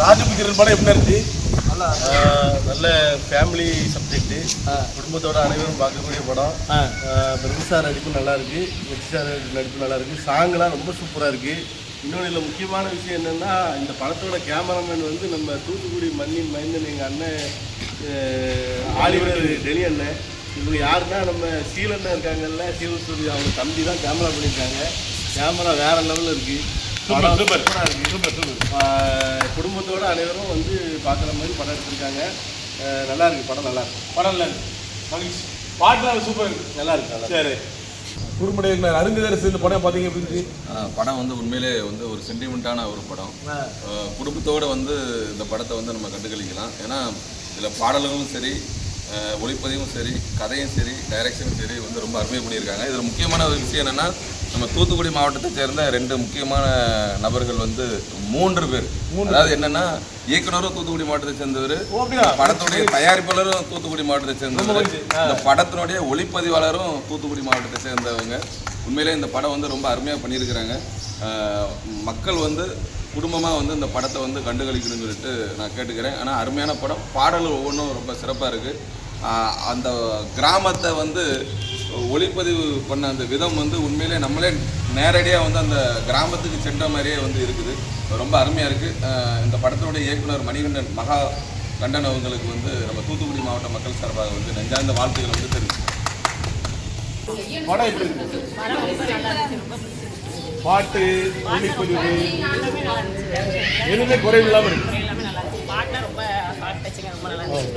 ராஜபுத்திரன் படம் எப்படி இருந்துச்சு? நல்லா ஃபேமிலி சப்ஜெக்ட்டு குடும்பத்தோட அனைவரும் பார்க்கக்கூடிய படம். பிரபு சார் நடிப்பு நல்லா இருக்கு. வெற்றி சார் நடிப்பு நல்லா இருக்கு. சாங்லாம் ரொம்ப சூப்பராக இருக்கு. இன்னொன்று இதில் முக்கியமான விஷயம் என்னன்னா இந்த படத்தோட கேமராமேன் வந்து நம்ம தூத்துக்குடி மண்ணின் மைந்தன் எங்கள் அண்ணன் ஆலிவர் டெலி அண்ணன். இவங்க யாருன்னா நம்ம சீலண்ணன் இருக்காங்கல்ல சீலசூரி அவங்க தம்பி தான் கேமரா பண்ணியிருக்காங்க. கேமரா வேற லெவலில் இருக்கு. சூப்பர் சூப்பர் சூப்பரா இருக்கு சூப்பர் குடும்பத்தோட அனைவரும் வந்து பார்க்குற மாதிரி படம் எடுத்திருக்காங்க. நல்லா இருக்கு படம் நல்லா இருக்கு. படம் இல்லை மகிழ்ச்சி. பாட்டுலாம் சூப்பர் இருக்கு. நல்லா இருக்கு நல்லா இருக்கு. சரி. குறும்படை இயக்குனர் அருந்ததரசு இந்த படம் பார்த்தீங்க எப்படி படம் வந்து உண்மையிலே வந்து ஒரு சென்டிமெண்ட்டான ஒரு படம். குடும்பத்தோட வந்து இந்த படத்தை வந்து நம்ம கண்டுகளிக்கலாம். ஏன்னா இதில் பாடல்களும் சரி ஒளிப்பதிவும் சரி கதையும் சரி டைரக்ஷனும் சரி வந்து ரொம்ப அருமையாக பண்ணியிருக்காங்க. இதில் முக்கியமான ஒரு விஷயம் என்னென்னா நம்ம தூத்துக்குடி மாவட்டத்தை சேர்ந்த ரெண்டு முக்கியமான நபர்கள் வந்து மூன்று பேர். அதாவது என்னென்னா இயக்குனரும் தூத்துக்குடி மாவட்டத்தை சேர்ந்தவர்? படத்துடைய தயாரிப்பாளரும் தூத்துக்குடி மாவட்டத்தை சேர்ந்தவர். இந்த படத்தினுடைய ஒளிப்பதிவாளரும் தூத்துக்குடி மாவட்டத்தை சேர்ந்தவங்க. உண்மையிலே இந்த படம் வந்து ரொம்ப அருமையாக பண்ணியிருக்கிறாங்க. மக்கள் வந்து குடும்பமாக வந்து இந்த படத்தை வந்து கண்டுகளிக்கணும்னு சொல்லிட்டு நான் கேட்டுக்கிறேன். ஆனால் அருமையான படம். பாடல் ஒவ்வொன்றும் ரொம்ப சிறப்பாக இருக்குது அந்த கிராமத்தை வந்து ஒளிப்பதிவு பண்ண அந்த விதம் வந்து உண்மையிலே நம்மளே நேரடியாக வந்து அந்த கிராமத்துக்கு சென்ற மாதிரியே வந்து இருக்குது. ரொம்ப அருமையாக இருக்குது இந்த படத்தினுடைய இயக்குனர் மணிகண்டன் மகா கண்டன் அவங்களுக்கு வந்து நம்ம தூத்துக்குடி மாவட்ட மக்கள் சார்பாக வந்து நெஞ்சார்ந்த வாழ்த்துக்களை வந்து தெரிவிக்கிறேன் படம் எப்படி இருக்கு? பாட்டு ஒளிப்பதிவு எதுவுமே குறைவு இல்லாமல் இருக்கு.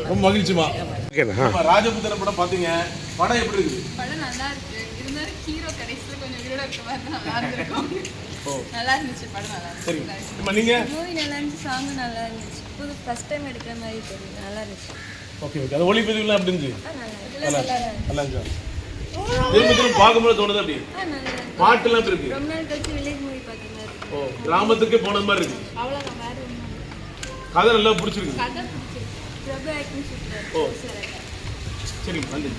ரொம்ப மகிழ்ச்சிமா? ராஜபுத்திரன் படம் பார்த்தீங்க படம் எப்படி இருக்குது? படம் நல்லா இருக்கு. இருந்தாலும் ஹீரோ கடைசியில கொஞ்சம் வீரோட இருக்க மாதிரி நல்லா இருந்திருக்கும். நல்லா இருந்துச்சு படம் நல்லா சரி. இருந்துச்சு மூவி நல்லா இருந்துச்சு சாங்கும் நல்லா இருந்துச்சு. புது ஃபர்ஸ்ட் டைம் எடுக்கிற மாதிரி தெரியுது நல்லா இருந்துச்சு. ஓகே ஓகே அது ஒளிப்பதிவுலாம் எப்படி இருந்துச்சு? நல்லா இருந்துச்சு. திரும்ப திரும்ப பார்க்கும்போது தோணுது அப்படி? பாட்டுலாம் எப்படி இருக்கு? ரொம்ப நாள் கழிச்சு வில்லேஜ் மூவி பார்த்த மாதிரி இருக்கு. ஓ கிராமத்துக்கே போனது மாதிரி இருக்கு. இல்லை. கதை நல்லா பிடிச்சிருக்கு. கதை பிடிச்சிருக்கு. ஓ. சூப்பர் சரி நன்றி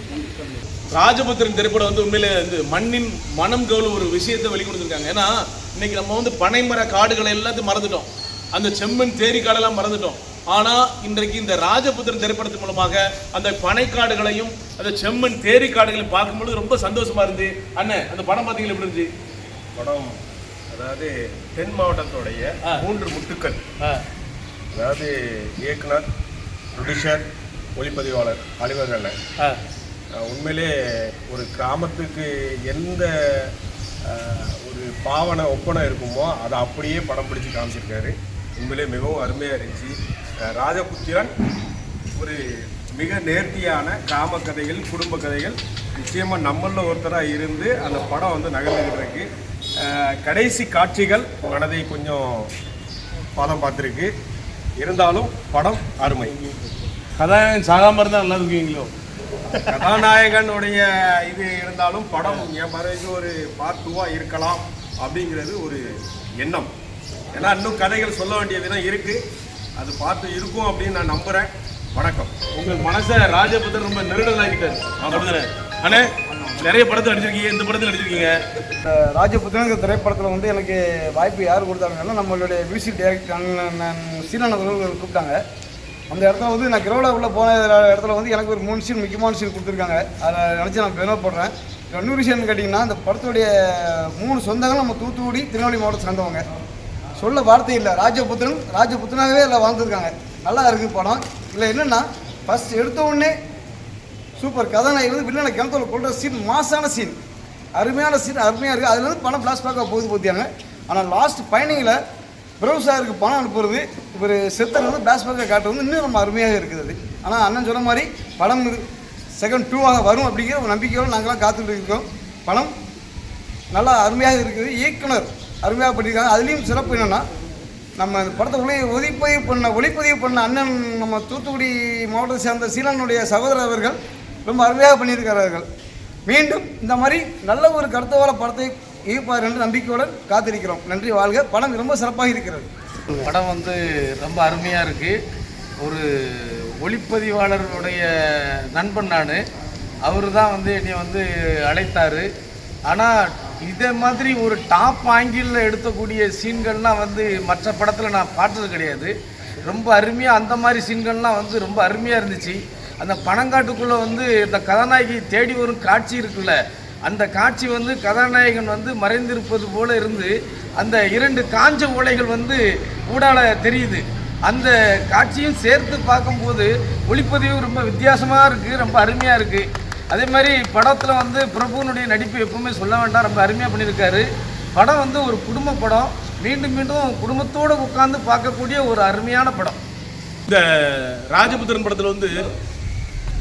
ராஜபுத்திரன் திரைப்படம் வந்து உண்மையிலே வந்து மண்ணின் மனம் கவுல ஒரு விஷயத்தை வெளிக்கொடுத்துருக்காங்க. ஏன்னா இன்னைக்கு நம்ம வந்து பனைமர காடுகளை எல்லாத்தையும் மறந்துட்டோம். அந்த செம்மண் தேரி காடெல்லாம் மறந்துட்டோம். ஆனா இன்றைக்கு இந்த ராஜபுத்திரன் திரைப்படத்தின் மூலமாக அந்த பனைக்காடுகளையும் அந்த செம்மண் தேரி காடுகளையும் பார்க்கும்பொழுது ரொம்ப சந்தோஷமா இருந்து அண்ணன் அந்த படம் பார்த்தீங்களா எப்படி இருந்துச்சு? படம் அதாவது தென் மாவட்டத்துடைய ஆ. மூன்று முட்டுக்கள். ஆ, அதாவது இயக்குனர் ப்ரொடியூசர் ஒளிப்பதிவாளர் அலுவலர் அண்ணன் ஆ, அஹ் உண்மையிலே ஒரு கிராமத்துக்கு எந்த ஒரு பாவனை ஒப்பனை இருக்குமோ அதை அப்படியே படம் பிடிச்சு காமிச்சிருக்காரு. உண்மையிலே மிகவும் அருமையாக இருந்துச்சு. ராஜபுத்திரன் ஒரு மிக நேர்த்தியான கிராம கதைகள் குடும்ப கதைகள். நிச்சயமாக நம்மளில் ஒருத்தராக இருந்து அந்த படம் வந்து நகர்ந்துக்கிட்டு இருக்கு. கடைசி காட்சிகள் மனதை கொஞ்சம் பதம் பார்த்துருக்கு. இருந்தாலும் படம் அருமை. கதாநாயகன் சாகாம இருந்தா நல்லா இருக்குவீங்களோ? கதாநாயகனுடைய இது இருந்தாலும் படம் என் பார்வைக்கு ஒரு பார்ட் டூவாக இருக்கலாம் அப்படிங்கிறது ஒரு எண்ணம். ஏன்னா இன்னும் கதைகள் சொல்ல வேண்டிய விதம் இருக்கு. அது பார்த்து இருக்கும் அப்படின்னு நான் நம்புறேன். வணக்கம். உங்க மனசை ராஜபுத்திரன் ரொம்ப நெருடலாக்கிட்டாரு. அப்படிதானே அண்ணே நிறைய படத்தில் நடிச்சிருக்கீங்க இந்த படத்தில் நடிச்சிருக்கீங்க? ராஜபுத்திரங்கிற திரைப்படத்தில் வந்து எனக்கு வாய்ப்பு யார் கொடுத்தாங்கன்னா நம்மளுடைய மியூசிக் டைரக்டர் அண்ணன் சீனன் அவர்கள் கூப்பிட்டாங்க. அந்த இடத்துல வந்து நான் கிரௌடாக்குள்ளே போன இடத்துல வந்து எனக்கு ஒரு மூணு சீன் முக்கியமான சீன் கொடுத்துருக்காங்க. அதை நினச்சி நான் பெருமைப்படுறேன். இன்னொரு விஷயம் கேட்டிங்கன்னா இந்த படத்துடைய மூணு சொந்தங்கள் நம்ம தூத்துக்குடி திருநெல்வேலி மாவட்டம் சேர்ந்தவங்க. சொல்ல வார்த்தை இல்லை. ராஜபுத்திரன் ராஜபுத்திரனாகவே அதில் வாழ்ந்துருக்காங்க. நல்லா இருக்குது படம். இல்லை என்னென்னா ஃபஸ்ட் எடுத்த உடனே சூப்பர். கதாநாயகி வந்து வில்லனை கிணத்துல கொள்ற சீன் மாசான சீன் அருமையான சீன் அருமையாக இருக்குது அதுலேருந்து பணம் பணம் ஃப்ளாஷ்பேக்காக போகுது போத்தியாங்க. ஆனால் லாஸ்ட் பயணியில் பிரபு சாருக்கு பணம் அனுப்புறது இவர் செத்தர் வந்து ஃப்ளாஷ்பேக்காக காட்டுறது வந்து இன்னும் ரொம்ப அருமையாக இருக்குது அது. ஆனால் அண்ணன் சொன்ன மாதிரி படம் செகண்ட் டூவாக வரும் அப்படிங்கிற ஒரு நம்பிக்கையோடு நாங்களாம் காத்துட்டு இருக்கோம். படம் நல்லா அருமையாக இருக்குது. இயக்குனர் அருமையாக பண்ணியிருக்காங்க. அதுலேயும் சிறப்பு என்னென்னா நம்ம இந்த படத்தை ஒளி ஒளிப்பதிவு பண்ண ஒளிப்பதிவு பண்ண அண்ணன் நம்ம தூத்துக்குடி மாவட்டத்தை சேர்ந்த சீலனுடைய சகோதரர் அவர்கள் ரொம்ப அருமையாக பண்ணியிருக்கிறார்கள். மீண்டும் இந்த மாதிரி நல்ல ஒரு கருத்துவாள படத்தை ஈர்ப்பார் என்று நம்பிக்கையுடன் காத்திருக்கிறோம். நன்றி வாழ்க. படம் ரொம்ப சிறப்பாக இருக்கிறது. படம் வந்து ரொம்ப அருமையாக இருக்குது ஒரு ஒளிப்பதிவாளருடைய நண்பன் நான் அவர் தான் வந்து என்னை வந்து அழைத்தார். ஆனால் இதே மாதிரி ஒரு டாப் ஆங்கிளில் எடுக்கக்கூடிய சீன்கள்லாம் வந்து மற்ற படத்தில் நான் பார்த்தது கிடையாது. ரொம்ப அருமையாக அந்த மாதிரி சீன்கள்லாம் வந்து ரொம்ப அருமையாக இருந்துச்சு. அந்த பனங்காட்டுக்குள்ளே வந்து இந்த கதாநாயகி தேடி வரும் காட்சி இருக்குல்ல அந்த காட்சி வந்து கதாநாயகன் வந்து மறைந்திருப்பது போல இருந்து அந்த இரண்டு காஞ்ச ஓலைகள் வந்து ஊடால தெரியுது. அந்த காட்சியும் சேர்த்து பார்க்கும்போது ஒளிப்பதிவு ரொம்ப வித்தியாசமாக இருக்குது ரொம்ப அருமையாக இருக்குது அதே மாதிரி படத்தில் வந்து பிரபுனுடைய நடிப்பு எப்பவுமே சொல்ல வேண்டாம் ரொம்ப அருமையாக பண்ணியிருக்காரு. படம் வந்து ஒரு குடும்ப படம். மீண்டும் மீண்டும் குடும்பத்தோடு உட்காந்து பார்க்கக்கூடிய ஒரு அருமையான படம். இந்த ராஜபுத்திரன் படத்தில் வந்து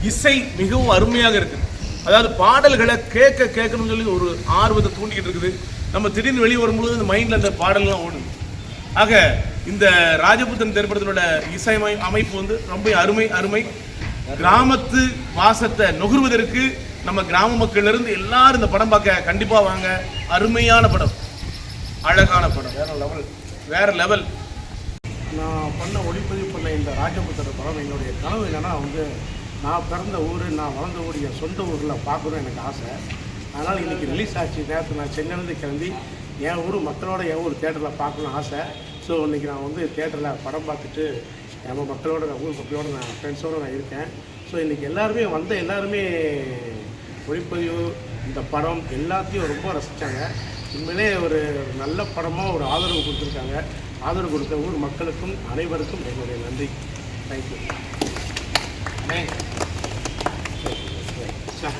இசை மிகவும் அருமையாக இருக்குது. அதாவது பாடல்களை கேட்க கேட்கணும்னு சொல்லி ஒரு ஆர்வத்தை தூண்டிக்கிட்டு இருக்குது. நம்ம திடீர்னு வெளியே வரும்பொழுது இந்த மைண்டில் அந்த பாடல்லாம் ஓடுது. ஆக இந்த ராஜபுத்தன் திரைப்படத்தினோட இசை அமை- அமைப்பு வந்து ரொம்ப அருமை அருமை. கிராமத்து வாசத்தை நுகர்வதற்கு நம்ம கிராம மக்களிலிருந்து எல்லாரும் இந்த படம் பார்க்க கண்டிப்பாக வாங்க. அருமையான படம். அழகான படம். வேற லெவல். வேற லெவல். நான் பண்ண ஒளிப்பதிவு பண்ண இந்த ராஜபுத்திர படம் என்னுடைய கனவு என்னன்னா வந்து நான் பிறந்த ஊர் நான் வளர்ந்த ஊர் என் சொந்த ஊரில் பார்க்கணும்னு எனக்கு ஆசை. அதனால் இன்றைக்கி ரிலீஸ் ஆச்சு. நேரத்தில் நான் சென்னையிலேருந்து கிளம்பி என் ஊர் மக்களோட என் ஊர் தேட்டரில் பார்க்கணும்னு ஆசை. ஸோ இன்றைக்கி நான் வந்து தேட்டரில் படம் பார்த்துட்டு நம்ம மக்களோட ஊர் மக்களோட நான் ஃப்ரெண்ட்ஸோடு நான் இருக்கேன். ஸோ இன்றைக்கி எல்லாருமே வந்த எல்லாருமே ஒளிப்பதிவு இந்த படம் எல்லாத்தையும் ரொம்ப ரசித்தாங்க உண்மையிலே ஒரு நல்ல படமாக ஒரு ஆதரவு கொடுத்துருக்காங்க. ஆதரவு கொடுத்த ஊர் மக்களுக்கும் அனைவருக்கும் என்னுடைய நன்றி. தேங்க்யூ ใช่